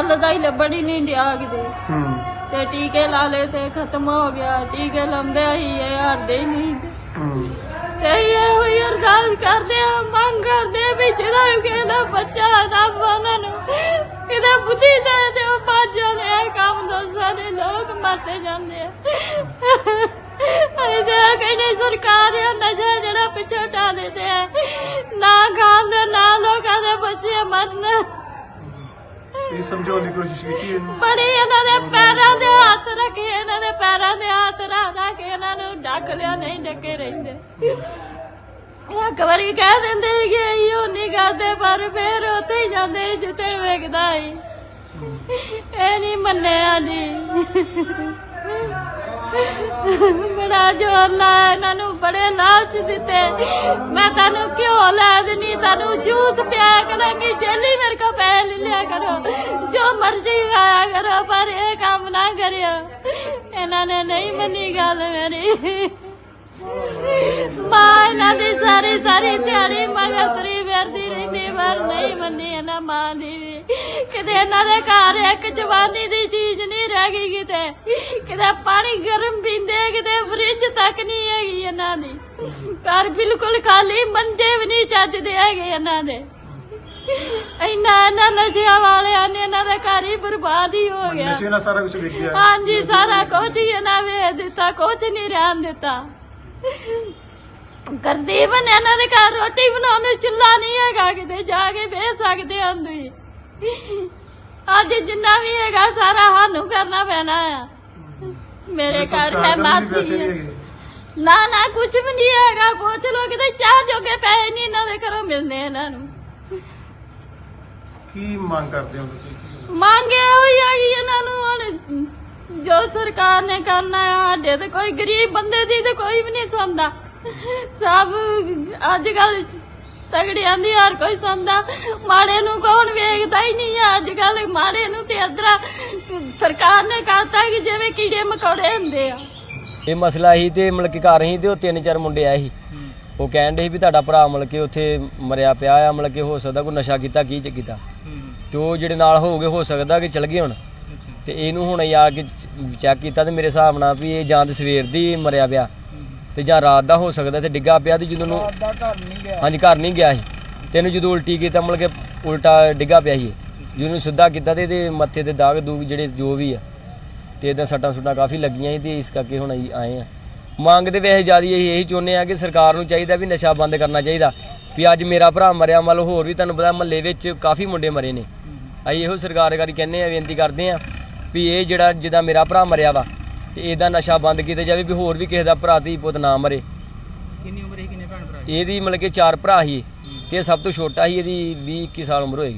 ਦਾ ਹੀ ਲੱਭਣ ਹੀ ਨਹੀਂ ਡਿਆ ਕਿਤੇ। ਹੂੰ। ਤੇ ਟੀਕੇ ਲਾ ਲਏ ਤੇ ਖਤਮ ਹੋ ਗਿਆ। ਟੀਕੇ ਲਾਉਂਦੇ ਹੀ ਇਹ ਹਟਦੇ ਹੀ ਨਹੀਂ। ਹੂੰ। ਤੇ ਇਹ ਹੋਈ ਅਰਦਾਸ ਕਰਦੇ ਆ ਮੰਗ ਕਰਦੇ ਆ ਵੀ ਜਿਹੜਾ ਵੀ ਕਿਸੇ ਦਾ ਬੱਚਾ ਰੱਬ ਉਹਨਾਂ ਨੂੰ ਕਿਤੇ ਬੁੱਧੀ ਦੇ ਦੇ ਉਹ ਭੱਜ ਜਾਣੇ ਆ ਕੰਮ ਤੋਂ ਸਾਰੇ ਲੋਕ ਮਰਦੇ ਜਾਂਦੇ ਆ। ਅਰੇ ਤੇ ਕਹਿੰਦੇ ਸਰਕਾਰ ਇਹ ਨਸ਼ਾ ਜਿਹੜਾ ਪਿੱਛੇ ਟਾ ਦਿੰਦੇ ਆ ਨਾ ਖਾਂਦੇ ਨਾ ਲੋਕਾਂ ਦੇ ਬੱਚੇ ਮਰਨ। ਇਹ ਸਮਝਾਉਣ ਦੀ ਕੋਸ਼ਿਸ਼ ਕੀਤੀ ਇਹਨੂੰ। ਬੜੀ ਇਹਨਾਂ ਦੇ ਪੈਰਾਂ ਦੇ ਹੱਥ ਰੱਖੇ, ਇਹਨਾਂ ਦੇ ਪੈਰਾਂ ਦੇ ਹੱਥ ਰੱਖ ਰੱਖ ਕੇ ਇਹਨਾਂ ਨੂੰ ਡੱਕ ਲਿਆ, ਨਹੀਂ ਡੱਕੇ ਰਹਿੰਦੇ। ਇਹ ਇੱਕ ਵਾਰੀ ਕਹਿ ਦਿੰਦੇ ਕਿ ਇਹੋ ਨਹੀਂ ਕਰਦੇ, ਪਰ ਫੇਰ ਉੱਥੇ ਹੀ ਜਾਂਦੇ ਸੀ ਜਿੱਥੇ ਵੇਖਦਾ ਸੀ। ਇਹ ਨਹੀਂ ਮੰਨਿਆ ਜੀ। ਬੜਾ ਜ਼ੋਰ ਲਾ ਇਹਨਾਂ ਨੂੰ, ਬੜੇ ਲਾਲਚ ਦਿੱਤੇ। ਮੈਂ ਤੁਹਾਨੂੰ ਕਿਉਂ ਲੈ ਦੇਣੀ ਤੁਹਾਨੂੰ ਜੂਸ ਪਿਆ ਕਰਾਂਗੀ, ਜੇਲੀ ਮੇਰੇ ਕੋ ਪੈ ਲਿਆ ਕਰੋ। ਜੋ ਮਰਜ਼ੀ ਖਾਇਆ ਕਰੋ, ਪਰ ਇਹ ਕੰਮ ਨਾ ਕਰਿਓ। ਇਹਨਾਂ ਨੇ ਨਹੀਂ ਮੰਨੀ ਗੱਲ ਮੇਰੀ। ਮਾਂ, ਇਹਨਾਂ ਦੀ ਸਾਰੀ ਸਾਰੀ ਮੰਨੀ ਇਹਨਾਂ ਮਾਂ ਦੀ ਵੀ ਕਿਤੇ ਇਹਨਾਂ ਦੇ ਘਰ ਇੱਕ ਜਵਾਨੀ ਦੀ ਚੀਜ਼ ਨਹੀਂ ਰਹਿ ਗਈ ਕਿਤੇ। ਕਿਤੇ ਪਾਣੀ ਗਰਮ ਪੀਂਦੇ ਕਿਤੇ ਫ੍ਰਿਜ ਤੱਕ ਨਹੀਂ ਹੈਗੀ ਇਹਨਾਂ ਦੀ। ਘਰ ਬਿਲਕੁਲ ਖਾਲੀ ਮੰਜੇ ਵੀ ਨਹੀਂ ਚੱਜਦੇ ਹੈਗੇ ਇਹਨਾਂ ਦੇ। ਇੰਨਾ ਇਹਨਾਂ ਨਸ਼ਿਆਂ ਵਾਲਿਆਂ ਨੇ ਇਹਨਾਂ ਦਾ ਘਰ ਹੀ ਬਰਬਾਦ ਹੀ ਹੋ ਗਿਆ। ਨਸ਼ੇ ਨਾਲ ਸਾਰਾ ਕੁਝ ਵਿਕ ਗਿਆ। ਹਾਂਜੀ ਸਾਰਾ ਕੁਝ ਹੀ ਇਹਨਾਂ ਵੇਚ ਦਿੱਤਾ ਕੁਝ ਨਹੀਂ ਰਹਿਣ ਦਿੱਤਾ। ਕਰਦੀ ਬਨ ਇਹਨਾਂ ਦੇ ਘਰ ਰੋਟੀ ਬਣਾਉਣ ਨੂੰ ਚੁੱਲ੍ਹਾ ਨਹੀਂ ਹੈਗਾ ਕਿਤੇ ਜਾ ਕੇ ਵੇਚ ਸਕਦੇ ਹਾਂ ਤੁਸੀਂ। ਅੱਜ ਜਿੰਨਾ ਵੀ ਹੈਗਾ ਸਾਰਾ ਸਾਨੂੰ ਕਰਨਾ ਪੈਣਾ ਆ। ਮੇਰੇ ਘਰ ਮੈਂ ਮਾਸੀ ਨਾ ਨਾ ਕੁਝ ਵੀ ਨਹੀਂ ਹੈਗਾ। ਪੁੱਛ ਲੋ ਕਿਤੇ ਚਾਹ ਜੋਗੇ ਪੈਸੇ ਨਹੀਂ ਇਹਨਾਂ ਦੇ ਘਰੋਂ ਮਿਲਨੇ ਇਹਨਾਂ ਨੂੰ। ਕੀ ਮੰਗ ਕਰਦੇ ਹੋ ਤੁਸੀਂ? ਮੰਗੇ ਹੋਈ ਆਈ ਇਹਨਾਂ ਨੂੰ ਹੁਣ ਜੋ ਸਰਕਾਰ ਨੇ ਕਰਨਾ ਹੈ ਸਾਡੇ ਤੇ ਕੋਈ ਗਰੀਬ ਬੰਦੇ ਦੀ ਤੇ ਕੋਈ ਵੀ ਨਹੀਂ ਸੁਣਦਾ। ਸਭ ਅੱਜ ਕੱਲ ਤਗੜਿਆਂ ਦੀ ਹਰ ਕੋਈ ਸੁਣਦਾ। ਮਾੜੇ ਨੂੰ ਕੌਣ ਵੇਖਦਾ ਹੀ ਨਹੀਂ ਹੈ ਅੱਜ ਕੱਲ ਮਾੜੇ ਨੂੰ ਤੇ ਅਦਰਾ ਸਰਕਾਰ ਨੇ ਕਹਤਾ ਕਿ ਜਿਵੇਂ ਕੀੜੇ ਮਕੌੜੇ ਹੁੰਦੇ ਆ। ਇਹ ਮਸਲਾ ਹੀ ਤੇ ਮਤਲਬ ਕਿ ਘਰ ਹੀ ਤੇ ਉਹ ਤਿੰਨ ਚਾਰ ਮੁੰਡੇ ਆਏ ਸੀ। ਉਹ ਕਹਿਣ ਦੇ ਸੀ ਵੀ ਤੁਹਾਡਾ ਭਰਾ ਮਤਲਬ ਕਿ ਉੱਥੇ ਮਰਿਆ ਪਿਆ ਆ ਮਤਲਬ ਕਿ ਹੋ ਸਕਦਾ ਕੋਈ ਨਸ਼ਾ ਕੀਤਾ ਕੀ ਚ ਕੀਤਾ। ਤੇ ਉਹ ਜਿਹੜੇ ਨਾਲ ਹੋਗੇ ਹੋ ਸਕਦਾ ਕਿ ਚਲ ਗਏ ਹੁਣ। ਤੇ ਇਹਨੂੰ ਹੁਣ ਆ ਕੇ ਚੈੱਕ ਕੀਤਾ ਤੇ ਮੇਰੇ ਹਿਸਾਬ ਨਾਲ ਵੀ ਇਹ ਜਾਂ ਤੇ ਸਵੇਰ ਦੀ ਮਰਿਆ ਪਿਆ। ਤੇ ਜਾਂ ਰਾਤ ਦਾ ਹੋ ਸਕਦਾ ਤੇ ਡਿੱਗਾ ਪਿਆ ਤੇ ਜਦੋਂ ਨੂੰ ਹਾਂਜੀ ਘਰ ਨਹੀਂ ਗਿਆ ਸੀ। ਤੇ ਇਹਨੂੰ ਜਦੋਂ ਉਲਟੀ ਕੀਤਾ ਮਤਲਬ ਕਿ ਉਲਟਾ ਡਿੱਗਾ ਪਿਆ ਸੀ। ਜਦੋਂ ਸਿੱਧਾ ਕੀਤਾ ਤੇ ਇਹਦੇ ਮੱਥੇ ਤੇ ਦਾਗ ਦੂਗ ਜਿਹੜੇ ਜੋ ਵੀ ਆ ਤੇ ਇਹਦਾ ਸੱਟਾਂ ਸੁੱਟਾਂ ਕਾਫੀ ਲੱਗੀਆਂ ਸੀ ਤੇ ਇਸ ਕਰਕੇ ਹੁਣ ਅਸੀਂ ਆਏ ਆ। ਮੰਗ ਦੇ ਵੈਸੇ ਜ਼ਿਆਦਾ ਅਸੀਂ ਇਹੀ ਚਾਹੁੰਦੇ ਆ ਕਿ ਸਰਕਾਰ ਨੂੰ ਚਾਹੀਦਾ ਵੀ ਨਸ਼ਾ ਬੰਦ ਕਰਨਾ ਚਾਹੀਦਾ। ਵੀ ਅੱਜ ਮੇਰਾ ਭਰਾ ਮਰਿਆ ਮੰਨ ਲਓ ਹੋਰ ਵੀ ਤੁਹਾਨੂੰ ਪਤਾ ਮਹੱਲੇ ਵਿੱਚ ਕਾਫੀ ਮੁੰਡੇ ਮਰੇ ਨੇ। ਅਸੀਂ ਇਹੋ ਸਰਕਾਰ ਕਰੀ ਕਹਿੰਦੇ ਆ ਬੇਨਤੀ ਕਰਦੇ ਆ ਵੀ ਇਹ ਜਿਹੜਾ ਜਿਹਦਾ ਮੇਰਾ ਭਰਾ ਮਰਿਆ ਵਾ ਤੇ ਇਹਦਾ ਨਸ਼ਾ ਬੰਦ ਕੀਤਾ ਜਾਵੇ ਵੀ ਹੋਰ ਵੀ ਕਿਸੇ ਦਾ ਭਰਾ ਧੀ ਪੁੱਤ ਨਾ ਮਰੇ। ਕਿੰਨੀ ਉਮਰ ਹੈ ਕਿੰਨੇ ਭੈਣ ਭਰਾ ਇਹਦੀ ਮਤਲਬ ਕਿ ਚਾਰ ਭਰਾ ਸੀ ਤੇ ਇਹ ਸਭ ਤੋਂ ਛੋਟਾ ਸੀ ਇਹਦੀ 20 21 ਸਾਲ ਉਮਰ ਹੋਏਗੀ।